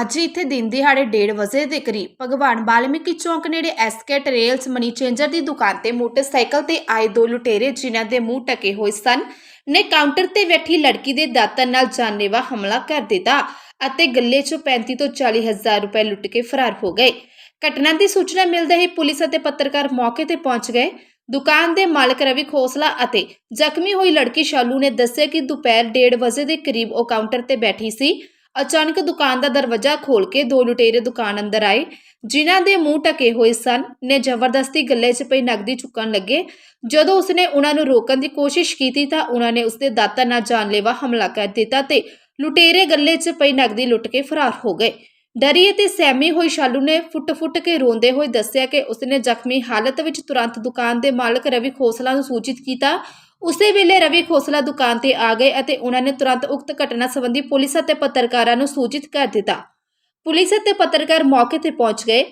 ਅੱਜ ਇੱਥੇ ਦਿਨ ਦਿਹਾੜੇ 1:30 ਵਜੇ ਦੇ ਕਰੀਬ ਭਗਵਾਨ ਵਾਲਮੀਕੀ ਚੌਂਕ ਨੇੜੇ ਐਸਕੇ ਟਰੇਲਸ ਮਨੀ ਚੇਂਜਰ ਦੀ ਦੁਕਾਨ ਤੇ ਮੋਟਰਸਾਈਕਲ ਤੇ ਆਏ ਦੋ ਲੁਟੇਰੇ ਜਿਨ੍ਹਾਂ ਦੇ ਮੂੰਹ ਟਕੇ ਹੋਏ ਸਨ, ਨੇ ਕਾਊਂਟਰ ਤੇ ਬੈਠੀ ਲੜਕੀ ਦੇ ਦਾਤਰ ਨਾਲ ਜਾਨਲੇਵਾ ਹਮਲਾ ਕਰ ਦਿੱਤਾ ਅਤੇ ਗੱਲੇ 'ਚੋਂ 35 ਤੋਂ 40 ਹਜ਼ਾਰ ਰੁਪਏ ਲੁੱਟ ਕੇ ਫਰਾਰ ਹੋ ਗਏ। ਘਟਨਾ ਦੀ ਸੂਚਨਾ ਮਿਲਦੇ ਹੀ ਪੁਲਿਸ ਅਤੇ ਪੱਤਰਕਾਰ ਮੌਕੇ ਤੇ ਪਹੁੰਚ ਗਏ। ਦੁਕਾਨ ਦੇ ਮਾਲਕ ਰਵੀ ਖੋਸਲਾ ਅਤੇ ਜ਼ਖਮੀ ਹੋਈ ਲੜਕੀ ਸ਼ਾਲੂ ਨੇ ਦੱਸਿਆ ਕਿ ਦੁਪਹਿਰ 1:30 ਵਜੇ ਦੇ ਕਰੀਬ ਉਹ ਕਾਊਂਟਰ ਤੇ ਬੈਠੀ ਸੀ। ਅਚਾਨਕ ਦੁਕਾਨ ਦਾ ਦਰਵਾਜ਼ਾ ਖੋਲ ਕੇ ਦੋ ਲੁਟੇਰੇ ਦੁਕਾਨ ਅੰਦਰ ਆਏ, ਜਿਨ੍ਹਾਂ ਦੇ ਮੂੰਹ ਟਕੇ ਹੋਏ ਸਨ। ਨੇ ਜ਼ਬਰਦਸਤੀ ਗੱਲੇ 'ਚ ਪਈ ਨਕਦੀ ਚੁੱਕਣ ਲੱਗੇ। ਜਦੋਂ ਉਸਨੇ ਉਹਨਾਂ ਨੂੰ ਰੋਕਣ ਦੀ ਕੋਸ਼ਿਸ਼ ਕੀਤੀ ਤਾਂ ਉਹਨਾਂ ਨੇ ਉਸਦੇ ਦਾਤਾ ਨਾਲ ਜਾਨਲੇਵਾ ਹਮਲਾ ਕਰ ਦਿੱਤਾ ਤੇ ਲੁਟੇਰੇ ਗੱਲੇ 'ਚ ਪਈ ਨਕਦੀ ਲੁੱਟ ਕੇ ਫਰਾਰ ਹੋ ਗਏ। ਡਰੀ ਅਤੇ ਸਹਿਮੀ ਹੋਈ ਸ਼ਾਲੂ ਨੇ ਫੁੱਟ-ਫੁੱਟ ਕੇ ਰੋਂਦੇ ਹੋਏ ਦੱਸਿਆ ਕਿ ਉਸਨੇ ਜ਼ਖਮੀ ਹਾਲਤ ਵਿੱਚ ਤੁਰੰਤ ਦੁਕਾਨ ਦੇ ਮਾਲਕ ਰਵੀ ਖੋਸਲਾ ਨੂੰ ਸੂਚਿਤ ਕੀਤਾ ਉਸੇ ਵੇਲੇ ਰਵੀ ਖੋਸਲਾ ਦੁਕਾਨ ਤੇ ਆ ਗਏ ਅਤੇ ਉਹਨਾਂ ਨੇ ਤੁਰੰਤ ਉਕਤ ਘਟਨਾ ਸੰਬੰਧੀ ਪੁਲਿਸ ਅਤੇ ਪੱਤਰਕਾਰਾਂ ਨੂੰ ਸੂਚਿਤ ਕਰ ਦਿੱਤਾ। ਪੁਲਿਸ ਅਤੇ ਪੱਤਰਕਾਰ ਮੌਕੇ ਤੇ ਪਹੁੰਚ ਗਏ।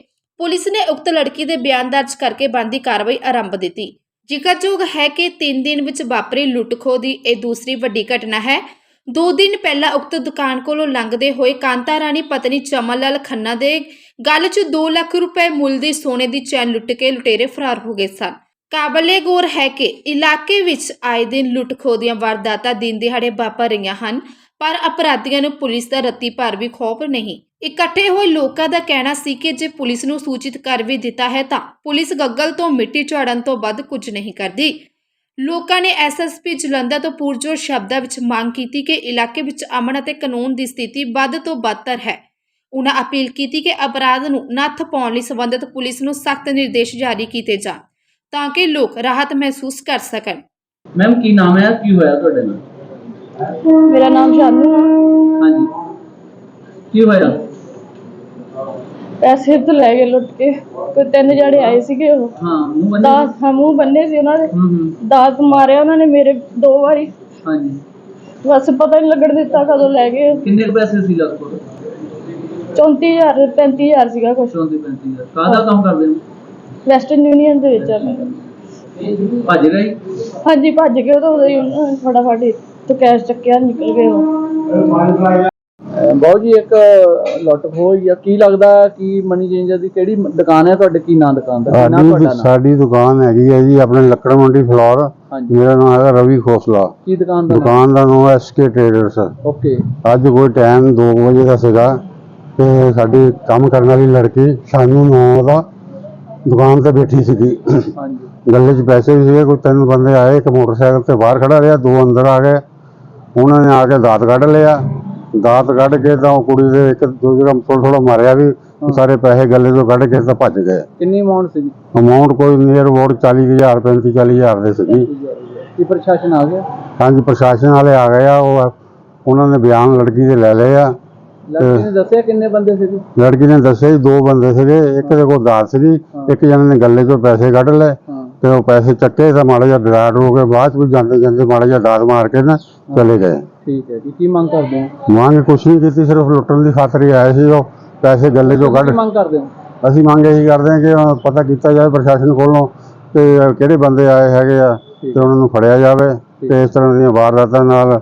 ਪੁਲਿਸ ਨੇ ਉਕਤ ਲੜਕੀ ਦੇ ਬਿਆਨ ਦਰਜ ਕਰਕੇ ਬਣਦੀ ਕਾਰਵਾਈ ਆਰੰਭ ਦਿੱਤੀ। ਜ਼ਿਕਰਯੋਗ ਹੈ ਕਿ 3 ਦਿਨ ਵਿੱਚ ਵਾਪਰੀ ਲੁੱਟ-ਖੋਹ ਦੀ ਇਹ ਦੂਸਰੀ ਵੱਡੀ ਘਟਨਾ ਹੈ। ਦੋ ਦਿਨ ਪਹਿਲਾਂ ਉਕਤ ਦੁਕਾਨ ਕੋਲੋਂ ਲੰਘਦੇ ਹੋਏ ਕਾਂਤਾ ਰਾਣੀ ਪਤਨੀ ਚਮਨ ਲਾਲ ਖੰਨਾ ਦੇ ਗਲ 'ਚ 2 ਲੱਖ ਰੁਪਏ ਮੁੱਲ ਦੀ ਸੋਨੇ ਦੀ ਚੈਨ ਲੁੱਟ ਕੇ ਲੁਟੇਰੇ ਫਰਾਰ ਹੋ ਗਏ ਸਨ। ਕਾਬਲੇ ਗੌਰ ਹੈ ਕਿ ਇਲਾਕੇ ਵਿੱਚ ਆਏ ਦਿਨ ਲੁੱਟ-ਖੋਹ ਦੀਆਂ ਵਾਰਦਾਤਾਂ ਦਿਨ ਦਿਹਾੜੇ ਵਾਪਰ ਰਹੀਆਂ ਹਨ, ਪਰ ਅਪਰਾਧੀਆਂ ਨੂੰ ਪੁਲਿਸ ਦਾ ਰੱਤੀ ਭਰ ਵੀ ਖੌਫ ਨਹੀਂ। ਇਕੱਠੇ ਹੋਏ ਲੋਕਾਂ ਦਾ ਕਹਿਣਾ ਸੀ ਕਿ ਜੇ ਪੁਲਿਸ ਨੂੰ ਸੂਚਿਤ ਕਰ ਵੀ ਦਿੱਤਾ ਹੈ ਤਾਂ ਪੁਲਿਸ ਗੱਗਲ ਤੋਂ ਮਿੱਟੀ ਝਾੜਨ ਤੋਂ ਵੱਧ ਕੁਝ ਨਹੀਂ ਕਰਦੀ। ਲੋਕਾਂ ਨੇ ਐਸਐਸਪੀ ਜਲੰਧਰ ਤੋਂ ਪੁਰਜੋਰ ਸ਼ਬਦਾਂ ਵਿੱਚ ਮੰਗ ਕੀਤੀ ਕਿ ਇਲਾਕੇ ਵਿੱਚ ਅਮਨ ਅਤੇ ਕਾਨੂੰਨ ਦੀ ਸਥਿਤੀ ਵੱਧ ਤੋਂ ਬਦਤਰ ਹੈ। ਉਹਨਾਂ ਅਪੀਲ ਕੀਤੀ ਕਿ ਅਪਰਾਧ ਨੂੰ ਨੱਥ ਪਾਉਣ ਲਈ ਸੰਬੰਧਿਤ ਪੁਲਿਸ ਨੂੰ ਸਖਤ ਨਿਰਦੇਸ਼ ਜਾਰੀ ਕੀਤੇ ਜਾਣ। ਤਾਂ ਕਿ ਲੋਕ ਰਾਹਤ ਮਹਿਸੂਸ ਕਰ ਸਕਣ ਮੈਮ ਕੀ ਨਾਮ ਹੈ ਕੀ ਹੋਇਆ ਤੁਹਾਡੇ ਨਾਲ ਮੇਰਾ ਨਾਮ ਸ਼ਾਨੂ ਹੈ ਹਾਂਜੀ ਕੀ ਹੋਇਆ ਪੈਸੇ ਤੇ ਲੈ ਗਏ ਲੁੱਟ ਕੇ ਕੋਈ ਤਿੰਨ ਜਣੇ ਆਏ ਸੀਗੇ ਉਹ ਹਾਂ ਮੂੰਹ ਬੰਨੇ ਦਾਤ ਹਾਂ ਮੂੰਹ ਬੰਨੇ ਸੀ ਉਹਨਾਂ ਦੇ ਹੂੰ ਹੂੰ ਦਾਤ ਮਾਰਿਆ ਉਹਨਾਂ ਨੇ ਮੇਰੇ ਦੋ ਵਾਰੀ ਹਾਂਜੀ ਬਸ ਪਤਾ ਨਹੀਂ ਲੱਗਣ ਦਿੱਤਾ ਕਦੋਂ ਲੈ ਗਏ ਕਿੰਨੇ ਕੁ ਪੈਸੇ ਸੀ ਲੱਗ ਕੋਲ 34000 35000 ਸੀਗਾ ਕੁਛ 34 35 ਕਾਹਦਾ ਕੰਮ ਕਰਦੇ ਹੋ ਵੈਸਟਰਨ ਯੂਨੀਅਨ ਦੇ ਵਿੱਚ ਆ। ਮੇਰਾ। ਭੱਜ ਗਏ? ਹਾਂਜੀ ਭੱਜ ਗਏ ਉਹ ਤਾਂ ਉਦੋਂ ਹੀ ਉਹਨਾਂ ਨੇ ਫਟਾਫਟ ਹੀ ਤੋਂ ਕੈਸ਼ ਚੱਕਿਆ ਨਿਕਲ ਗਏ ਉਹ। ਬਹੁਤ ਜੀ ਇੱਕ ਲੁੱਟ ਹੋਈ ਆ। ਕੀ ਲੱਗਦਾ ਕਿ ਮਨੀ ਚੇਂਜਰ ਦੀ ਕਿਹੜੀ ਦੁਕਾਨ ਹੈ ਤੁਹਾਡੇ? ਕੀ ਨਾਂ ਦੁਕਾਨ ਦਾ? ਕੀ ਨਾਂ ਸਾਡੀ ਤੁਹਾਡਾ ਨਾਂ? ਸਾਡੀ ਦੁਕਾਨ ਹੈਗੀ ਹੈ ਜੀ ਆਪਣੇ ਲੱਕੜ ਮੰਡੀ ਫਲੋਰ। ਹਾਂਜੀ। ਮੇਰਾ ਨਾਮ ਹੈਗਾ ਰਵੀ ਖੋਸਲਾ। ਕੀ ਦੁਕਾਨ ਦਾ ਦੁਕਾਨ ਦਾ ਨਾਮ ਐਸਕੇ ਟ੍ਰੇਡਰਸ ਓਕੇ। ਅੱਜ ਕੋਈ ਟਾਈਮ 2 ਵਜੇ ਦਾ ਸੀਗਾ ਤੇ ਸਾਡੀ ਕੰਮ ਕਰਨ ਵਾਲੀ ਲੜਕੀ ਸਾਨੂੰ ਨੌ ਦਾ ਦੁਕਾਨ ਤੇ ਬੈਠੀ ਸੀਗੀ। ਗੱਲੇ 'ਚ ਪੈਸੇ ਵੀ ਸੀਗੇ ਕੋਈ ਤਿੰਨ ਬੰਦੇ ਆਏ ਇੱਕ ਮੋਟਰਸਾਈਕਲ ਤੇ ਬਾਹਰ ਖੜਾ ਰਿਹਾ ਦੋ ਅੰਦਰ ਆ ਗਏ। ਉਹਨਾਂ ਨੇ ਆ ਕੇ ਦਾਤ ਕੱਢ ਲਿਆ। ਦਾਤ ਕੱਢ ਕੇ ਤਾਂ ਉਹ ਕੁੜੀ ਦੇ ਇੱਕ ਦੋ ਜਗ੍ਹਾ ਥੋੜਾ ਥੋੜਾ ਮਾਰਿਆ ਵੀ ਸਾਰੇ ਪੈਸੇ ਗੱਲੇ ਤੋਂ ਕੱਢ ਕੇ ਤਾਂ ਭੱਜ ਗਏ। ਕਿੰਨੀ ਅਮਾਉਂਟ ਸੀ ਅਮਾਉਂਟ ਕੋਈ ਨੀਅਰ ਅਬਾਊਟ 40000 35 40000 ਦੇ ਸੀਗੀ। ਕੀ ਪ੍ਰਸ਼ਾਸਨ ਆ ਗਿਆ? ਹਾਂਜੀ ਪ੍ਰਸ਼ਾਸਨ ਵਾਲੇ ਆ ਗਏ ਆ ਉਹ ਉਹਨਾਂ ਨੇ ਬਿਆਨ ਲੜਕੀ ਦੇ ਲੈ ਲਏ ਆ। ਲੜਕੀ ਨੇ ਦੱਸਿਆ ਕਿੰਨੇ ਬੰਦੇ ਸੀ ਲੜਕੀ ਨੇ ਦੱਸਿਆ ਜੀ ਦੋ ਬੰਦੇ ਸੀਗੇ ਇੱਕ ਦੇ ਕੋਲ ਦਾਤ ਸੀਗੀ ਇੱਕ ਜਣੇ ਨੇ ਗੱਲੇ ਚੋਂ ਪੈਸੇ ਕੱਢ ਲਏ ਤੇ ਉਹ ਪੈਸੇ ਚੱਕੇ ਤਾਂ ਮਾੜਾ ਜਿਹਾ ਡਰਾਟ ਹੋ ਕੇ ਬਾਅਦ ਵੀ ਜਾਂਦੇ ਜਾਂਦੇ ਮਾੜਾ ਜਿਹਾ ਦਾਤ ਮਾਰ ਕੇ ਨਾ ਚਲੇ ਗਏ। ਠੀਕ ਹੈ ਜੀ ਕੀ ਮੰਗ ਕਰਦੇ ਹੋ? ਮੰਗ ਕੁਛ ਨਹੀਂ ਕੀਤੀ ਸਿਰਫ ਲੁੱਟਣ ਦੀ ਖਾਤਰ ਹੀ ਆਏ ਸੀ ਉਹ ਪੈਸੇ ਗੱਲੇ ਚੋਂ ਕੱਢ। ਮੰਗ ਕਰਦੇ ਹੋ? ਅਸੀਂ ਮੰਗ ਇਹੀ ਕਰਦੇ ਹਾਂ ਕਿ ਪਤਾ ਕੀਤਾ ਜਾਵੇ ਪ੍ਰਸ਼ਾਸਨ ਕੋਲੋਂ ਕਿ ਅਹ, ਕਿਹੜੇ ਬੰਦੇ ਆਏ ਹੈਗੇ ਆ ਤੇ ਉਹਨਾਂ ਨੂੰ ਫੜਿਆ ਜਾਵੇ ਤੇ ਇਸ ਤਰ੍ਹਾਂ ਦੀਆਂ ਵਾਰਦਾਤਾਂ ਨਾਲ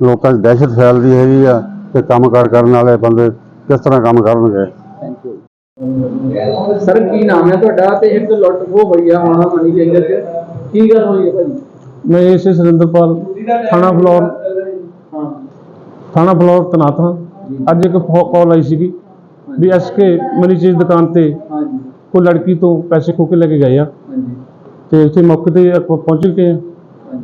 ਲੋਕਾਂ 'ਚ ਦਹਿਸ਼ਤ ਫੈਲਦੀ ਹੈਗੀ ਆ। ਤੇ ਕੰਮਕਾਰ ਕਰਨ ਵਾਲੇ ਬੰਦੇ ਕਿਸ ਤਰ੍ਹਾਂ ਕੰਮ ਕਰਨਗੇ? ਥੈਂਕ ਯੂ ਸਰ ਕੀ ਨਾਮ ਹੈ ਤੁਹਾਡਾ? ਤੇ ਇੱਕ ਲੁੱਟ ਖੋਹ ਹੋਈ ਆ ਹੁਣ ਮਨੀ ਚੇਂਜਰ ਚ। ਕੀ ਗੱਲ ਹੋਈ ਹੈ ਭਾਜੀ? ਮੈਂ ਇਸੇ ਸੁਰਿੰਦਰਪਾਲ ਥਾਣਾ ਫਲੋਰ। ਹਾਂ। ਥਾਣਾ ਫਲੋਰ ਤੈਨਾਤ ਹਾਂ ਅੱਜ ਇੱਕ ਕਾਲ ਆਈ ਸੀਗੀ ਵੀ ਐਸਕੇ ਮਨੀ ਚੀਜ਼ ਦੁਕਾਨ ਤੇ ਹਾਂਜੀ। ਕੋਈ ਲੜਕੀ ਤੋਂ ਪੈਸੇ ਖੋ ਕੇ ਲੈ ਕੇ ਗਏ ਆ। ਹਾਂਜੀ। ਤੇ ਉੱਥੇ ਮੌਕੇ ਤੇ ਪਹੁੰਚ ਕੇ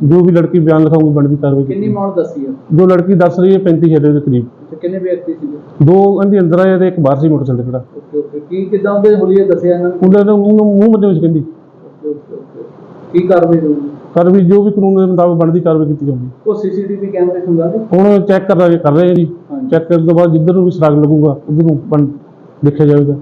ਜੋ ਵੀ ਲੜਕੀ ਬਿਆਨ ਲਿਖਾਊਗੀ ਬਣਦੀ ਕਾਰਵਾਈ ਕਿੰਨੀ ਅਮਾਉਂਟ ਦੱਸੀ ਆ? ਜੋ ਲੜਕੀ ਦੱਸ ਰਹੀ ਹੈ 35000 ਦੇ ਕਰੀਬ। ਕਿੰਨੇ ਵਿਅਕਤੀ ਸੀਗੇ? ਦੋ ਇਹਦੇ ਅੰਦਰ ਆਏ ਤੇ ਇੱਕ ਬਾਹਰ ਸੀ ਮੋਟਰਸਾਈਕਲ ਖੜਾ। Okay okay. ਕੀ ਕਿਦਾਂ ਉਹਦੇ ਹੁਲੀਏ ਦੱਸਿਆ ਇਹਨਾਂ ਨੂੰ? ਉਹਨਾਂ ਨੇ ਮੂੰਹ ਮੂੰਹ ਮੱਦੇ ਵਿੱਚ ਕਹਿੰਦੀ। Okay okay okay. ਕੀ ਕਾਰਵਾਈ ਹੋਊਗੀ? ਕਰ ਵੀ ਜੋ ਵੀ ਕਾਨੂੰਨ ਦੇ ਮੁਤਾਬਕ ਬਣਦੀ ਕਾਰਵਾਈ ਕੀਤੀ ਜਾਊਗੀ। ਉਹ ਸੀਸੀਟੀਵੀ ਕੈਮਰੇ ਖੁੰਗਾ ਦੇ ਹੁਣ ਚੈੱਕ ਕਰ ਰਹੇ ਕਰ ਰਹੇ ਜੀ। ਚੈੱਕ ਕਰਨ ਤੋਂ ਬਾਅਦ ਜਿੱਧਰ ਨੂੰ ਵੀ ਸਰਾਗ ਲੱਗੂਗਾ ਉਧਰ ਨੂੰ ਦੇਖਿਆ ਜਾਵੇਗਾ।